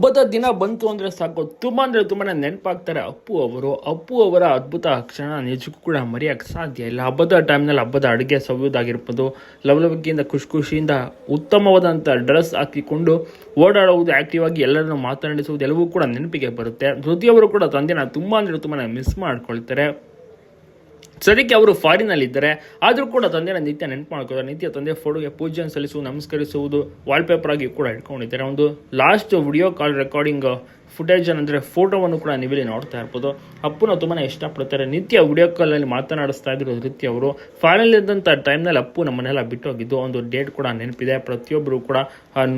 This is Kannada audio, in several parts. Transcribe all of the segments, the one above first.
ಹಬ್ಬದ ದಿನ ಬಂತು ಅಂದರೆ ಸಾಕು. ತುಂಬ ಅಂದರೆ ತುಂಬಾ ನೆನಪಾಗ್ತಾರೆ ಅಪ್ಪು ಅವರು. ಅಪ್ಪು ಅವರ ಅದ್ಭುತ ಕ್ಷಣ ನಿಜಕ್ಕೂ ಕೂಡ ಮರೆಯೋಕ್ಕೆ ಸಾಧ್ಯ ಇಲ್ಲ. ಹಬ್ಬದ ಟೈಮ್ನಲ್ಲಿ ಹಬ್ಬದ ಅಡುಗೆ ಸವಿಯೋದಾಗಿರ್ಬೋದು ಲವಲವಿಕೆಯಿಂದ ಖುಷಿ ಖುಷಿಯಿಂದ ಉತ್ತಮವಾದಂಥ ಡ್ರೆಸ್ ಹಾಕಿಕೊಂಡು ಓಡಾಡುವುದು ಆ್ಯಕ್ಟಿವ್ ಆಗಿ ಎಲ್ಲರನ್ನು ಮಾತನಾಡಿಸುವುದು ಎಲ್ಲವೂ ಕೂಡ ನೆನಪಿಗೆ ಬರುತ್ತೆ. ಧೃತಿಯವರು ಕೂಡ ತಂದೆನ ತುಂಬ ಅಂದರೆ ತುಂಬಾ ಮಿಸ್ ಮಾಡ್ಕೊಳ್ತಾರೆ. ಸದ್ಯಕ್ಕೆ ಅವರು ಫಾರಿನಲ್ಲಿ ಇದ್ದಾರೆ ಆದರೂ ಕೂಡ ತಂದೆನ ನಿತ್ಯ ನೆನಪು ಮಾಡ್ಕೋತಾರೆ ನಿತ್ಯ ತಂದೆ ಫೋಟೋಗೆ ಪೂಜೆಯನ್ನು ಸಲ್ಲಿಸುವುದು, ನಮಸ್ಕರಿಸುವುದು ವಾಲ್ಪೇಪರ್ ಆಗಿ ಕೂಡ ಇಟ್ಕೊಂಡಿದ್ದಾರೆ. ಒಂದು last video call recording footage ಅಂದರೆ ಫೋಟೋವನ್ನು ಕೂಡ ನೀವಿಲ್ಲಿ ನೋಡ್ತಾ ಇರ್ಬೋದು. ಅಪ್ಪುನ ತುಂಬಾ ಇಷ್ಟಪಡ್ತಾರೆ. ನಿತ್ಯ ವಿಡಿಯೋ ಕಾಲಲ್ಲಿ ಮಾತನಾಡಿಸ್ತಾ ಇದ್ರು ರೀತಿ ಅವರು. ಫೈನಲ್ ಇದ್ದಂಥ ಟೈಮ್ನಲ್ಲಿ ಅಪ್ಪು ನಮ್ಮನ್ನೆಲ್ಲ ಬಿಟ್ಟು ಹೋಗಿದ್ದು ಒಂದು ಡೇಟ್ ಕೂಡ ನೆನಪಿದೆ. ಪ್ರತಿಯೊಬ್ಬರು ಕೂಡ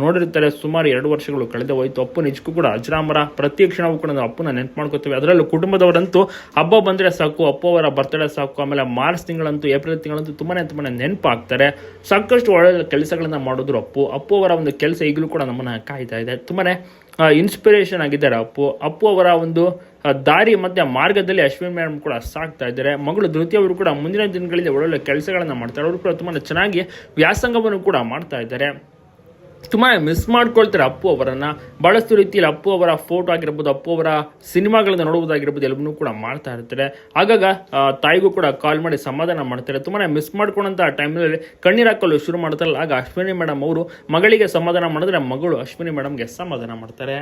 ನೋಡಿರ್ತಾರೆ. ಸುಮಾರು ಎರಡು ವರ್ಷಗಳು ಕಳೆದ ಹೋಯ್ತು. ಅಪ್ಪು ನಿಜಕ್ಕೂ ಕೂಡ ಅಜರಾಮರ. ಪ್ರತಿ ಕ್ಷಣವೂ ಕೂಡ ನಾವು ಅಪ್ಪನ ನೆನಪು ಮಾಡ್ಕೋತೀವಿ. ಅದರಲ್ಲೂ ಕುಟುಂಬದವರಂತೂ ಹಬ್ಬ ಬಂದರೆ ಸಾಕು, ಅಪ್ಪು ಅವರ ಬರ್ತಡೇ ಸಾಕು, ಆಮೇಲೆ ಮಾರ್ಚ್ ತಿಂಗಳಂತೂ, ಏಪ್ರಿಲ್ ತಿಂಗಳಂತೂ ತುಂಬಾನೇ ತುಂಬಾನೇ ನೆನಪಾಗ್ತಾರೆ. ಸಾಕಷ್ಟು ಒಳ್ಳೆಯ ಕೆಲಸಗಳನ್ನ ಮಾಡಿದ್ರು ಅಪ್ಪು. ಅಪ್ಪು ಅವರ ಒಂದು ಕೆಲಸ ಈಗಲೂ ಕೂಡ ನಮ್ಮನ್ನ ಕಾಯ್ತಾ ಇದೆ. ತುಂಬಾನೇ ಇನ್ಸ್ಪಿರೇಷನ್ ಆಗಿದ್ದಾರೆ. ಅಪ್ಪು ಅಪ್ಪು ಅವರ ಒಂದು ದಾರಿ ಮತ್ತು ಮಾರ್ಗದಲ್ಲಿ ಅಶ್ವಿನ್ ಮೇಡಮ್ ಕೂಡ ಸಾಕ್ತಾ ಇದ್ದಾರೆ. ಮಗಳು ಧೃತಿ ಅವರು ಕೂಡ ಮುಂದಿನ ದಿನಗಳಲ್ಲಿ ಒಳ್ಳೊಳ್ಳೆ ಕೆಲಸಗಳನ್ನು ಮಾಡ್ತಾರೆ. ಅವರು ಕೂಡ ತುಂಬಾ ಚೆನ್ನಾಗಿ ವ್ಯಾಸಂಗವನ್ನು ಕೂಡ ಮಾಡ್ತಾ ಇದ್ದಾರೆ. ತುಂಬಾ ಮಿಸ್ ಮಾಡ್ಕೊಳ್ತಾರೆ ಅಪ್ಪು ಅವರನ್ನು. ಬಹಳಷ್ಟು ರೀತಿಯಲ್ಲಿ ಅಪ್ಪು ಅವರ ಫೋಟೋ ಆಗಿರ್ಬೋದು, ಅಪ್ಪು ಅವರ ಸಿನಿಮಾಗಳನ್ನ ನೋಡುವುದಾಗಿರ್ಬೋದು, ಎಲ್ಲವನ್ನೂ ಕೂಡ ಮಾಡ್ತಾ ಇರ್ತಾರೆ. ಆಗಾಗ ತಾಯಿಗೂ ಕೂಡ ಕಾಲ್ ಮಾಡಿ ಸಮಾಧಾನ ಮಾಡ್ತಾರೆ. ತುಂಬಾ ಮಿಸ್ ಮಾಡ್ಕೊಂಡಂತ ಟೈಮ್ನಲ್ಲಿ ಕಣ್ಣೀರು ಹಾಕಲು ಶುರು ಮಾಡ್ತಾರಲ್ಲ, ಆಗ ಅಶ್ವಿನಿ ಮೇಡಮ್ ಅವರು ಮಗಳಿಗೆ ಸಮಾಧಾನ ಮಾಡಿದ್ರೆ ಮಗಳು ಅಶ್ವಿನಿ ಮೇಡಮ್ಗೆ ಸಮಾಧಾನ ಮಾಡ್ತಾರೆ.